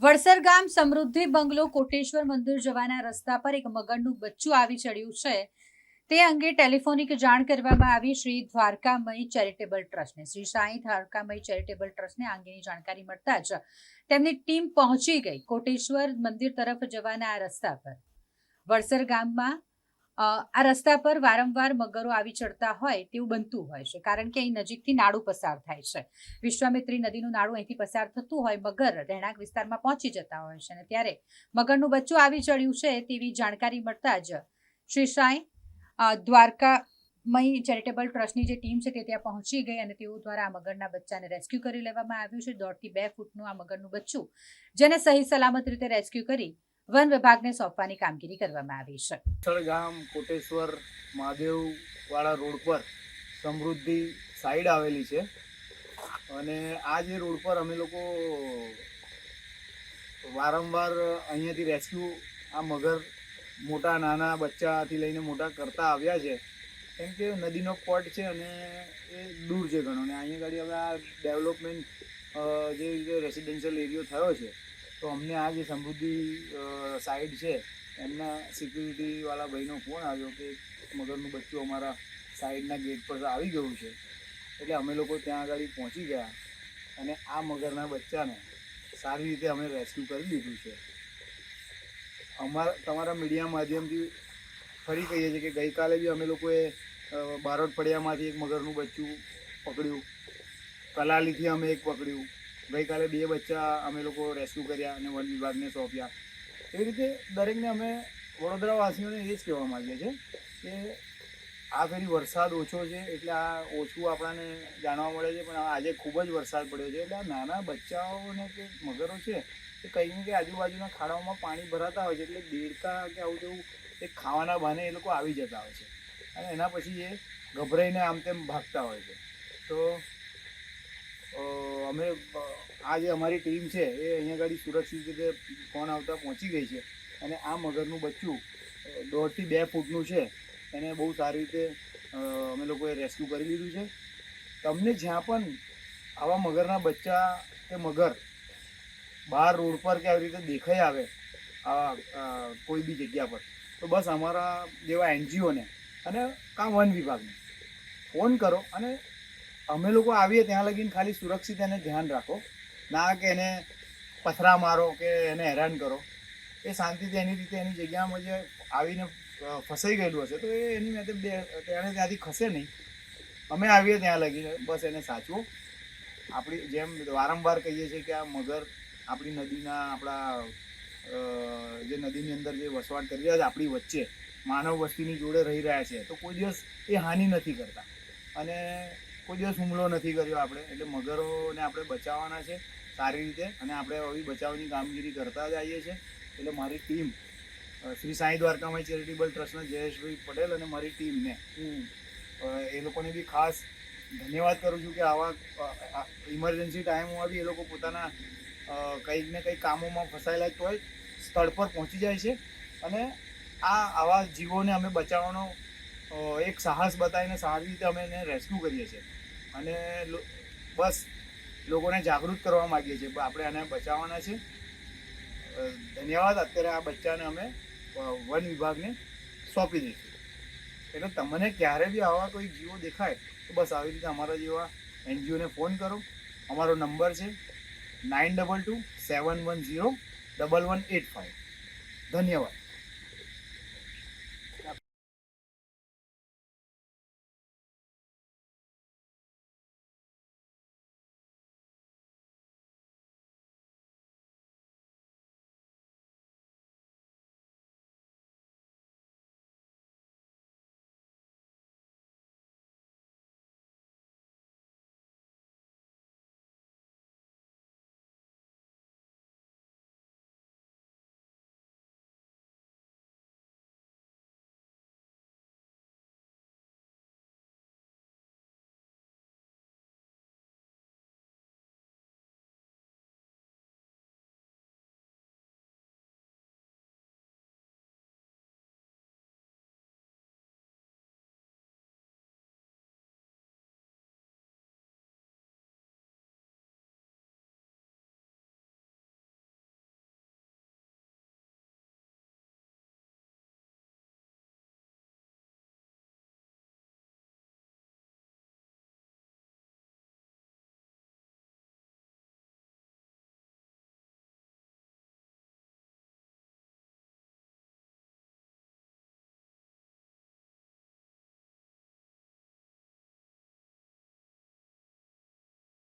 વડસર ગામ સમૃદ્ધિ બંગલો કોટેશ્વર મંદિર જવાના રસ્તા પર એક મગરનું બચ્ચું આવી ચડ્યું છે. તે અંગે ટેલિફોનિક જાણ કરવામાં આવી. શ્રી દ્વારકામય ચેરિટેબલ ટ્રસ્ટને, શ્રી સાંઈ દ્વારકામય ચેરિટેબલ ટ્રસ્ટને આ અંગેની જાણકારી મળતા જ તેમની ટીમ પહોંચી ગઈ કોટેશ્વર મંદિર તરફ જવાના આ રસ્તા પર. વડસર ગામમાં આ રસ્તા પર વારંવાર મગરો આવી ચડતા હોય તેવું બનતું હોય છે. કારણ કે અહીં નજીકથી નાડું પસાર થાય છે. વિશ્વામિત્રી નદીનું નાળું અહીંથી પસાર થતું હોય મગર રહેણાંક વિસ્તારમાં પહોંચી જતા હોય છે અને ત્યારે મગરનું બચ્ચું આવી ચડ્યું છે તેવી જાણકારી મળતા જ શ્રી સાંઈ દ્વારકા દ્વારકામય ચેરિટેબલ ટ્રસ્ટની જે ટીમ છે તે ત્યાં પહોંચી ગઈ અને તેઓ દ્વારા આ મગરના બચ્ચાને રેસ્ક્યુ કરી લેવામાં આવ્યું છે. દોઢથી બે ફૂટનું આ મગરનું બચ્ચું જેને સહી સલામત રીતે રેસ્ક્યુ કરી વન વિભાગને સોંપવાની કામગીરી કરવામાં આવી છે. ગામ કોટેશ્વર મહાદેવ વાળા રોડ પર સમૃદ્ધિ સાઈડ આવેલી છે. અને આ જે રોડ પર અમે લોકો વારંવાર અહીંયાથી રેસ્ક્યુ આ મગર મોટા નાના બચ્ચાથી લઈને મોટા કરતા આવ્યા છે. કેમ કે નદીનો પોટ છે અને એ દૂર છે ઘણો. ને અહીંયા આગળ હવે આ ડેવલપમેન્ટ જે રીતે રેસિડેન્શિયલ એરિયો થયો છે તો અમને આ જે સમૃદ્ધિ સાઈડ છે, એમના સિક્યુરિટીવાળા ભાઈનો ફોન આવ્યો કે મગરનું બચ્ચું અમારા સાઈડના ગેટ પર આવી ગયું છે. એટલે અમે લોકો ત્યાં આગળ પહોંચી ગયા અને આ મગરના બચ્ચાને સારી રીતે અમે રેસ્ક્યુ કરી લીધું છે. અમારા, તમારા મીડિયા માધ્યમથી ફરી કહીએ છીએ કે ગઈકાલે બી અમે લોકોએ બારોટ ફળિયામાંથી એક મગરનું બચ્ચું પકડ્યું. કલાલીથી અમે એક પકડ્યું. ગઈકાલે બે બચ્ચા અમે લોકો રેસ્ક્યુ કર્યા અને વન વિભાગને સોંપ્યા. એવી રીતે દરેકને અમે વડોદરાવાસીઓને એ જ કહેવા માગીએ છીએ કે આ ફેરી વરસાદ ઓછો છે એટલે આ ઓછું આપણને જાણવા મળે છે, પણ આજે ખૂબ જ વરસાદ પડ્યો છે. એટલે આ નાના બચ્ચાઓને કે મગરો છે, એ કંઈ ને કંઈ આજુબાજુના ખાડાઓમાં પાણી ભરાતા હોય છે, એટલે દેડકા કે આવું તેવું એ ખાવાના બહાને એ લોકો આવી જતા હોય છે. અને એના પછી એ ગભરાઈને આમ તેમ ભાગતા હોય છે. તો અમે આ જે અમારી ટીમ છે, એ અહીંયા ગાડી સુરક્ષિત રીતે ફોન આવતા પહોંચી ગઈ છે. અને આ મગરનું બચ્ચું દોઢથી બે ફૂટનું છે. એને બહુ સારી રીતે અમે લોકોએ રેસ્ક્યુ કરી લીધું છે. તમને જ્યાં પણ આવા મગરના બચ્ચા કે મગર બહાર રોડ પર કે આવી રીતે દેખાઈ આવે આ કોઈ બી જગ્યા પર, તો બસ અમારા જેવા એનજીઓને અને કાં વન વિભાગને ફોન કરો અને અમે લોકો આવીએ ત્યાં લગીને ખાલી સુરક્ષિત એને ધ્યાન રાખો. ના કે એને પથરા મારો કે એને હેરાન કરો. એ શાંતિથી એની રીતે એની જગ્યામાં જે આવીને ફસાઈ ગયેલું હશે, તો એ એની મેં તેણે ત્યાંથી ખસે નહીં. અમે આવીએ ત્યાં લગીને, બસ એને સાચવો. આપણી જેમ વારંવાર કહીએ છીએ કે આ મગર આપણી નદીના આપણા જે નદીની અંદર જે વસવાટ કરી રહ્યા છે, આપણી વચ્ચે, માનવ વસ્તીની જોડે રહી રહ્યા છે, તો કોઈ દિવસ એ હાનિ નથી કરતા. અને કોઈ દિવસ હુમલો નથી કર્યો આપણે. એટલે મગરોને આપણે બચાવવાના છે, સારી રીતે. અને આપણે આવી બચાવની કામગીરી કરતા જ આવીએ છીએ. એટલે મારી ટીમ શ્રી સાંઈ દ્વારકામાં ચેરિટેબલ ટ્રસ્ટના જયેશભાઈ પટેલ અને મારી ટીમને, હું એ લોકોને બી ખાસ ધન્યવાદ કરું છું કે આવા ઇમરજન્સી ટાઈમમાં બી એ લોકો પોતાના કંઈક ને કંઈક કામોમાં ફસાયેલા તોય સ્થળ પર પહોંચી જાય છે. અને આ આવા જીવોને અમે બચાવવાનો એક સાહસ બતાવીને સારી રીતે અમે એને રેસ્ક્યુ કરીએ છીએ. અને બસ લોકોને જાગૃત કરવા માગીએ છીએ. આપણે આને બચાવવાના છે. ધન્યવાદ. અત્યારે આ બચ્ચાને અમે વન વિભાગને સોંપી દઈશું. એટલે તમને ક્યારે બી આવા કોઈ જીવો દેખાય, તો બસ આવી રીતે અમારા જેવા એનજીઓને ફોન કરો. અમારો નંબર છે nine double two seven one zero double one eight five. ધન્યવાદ.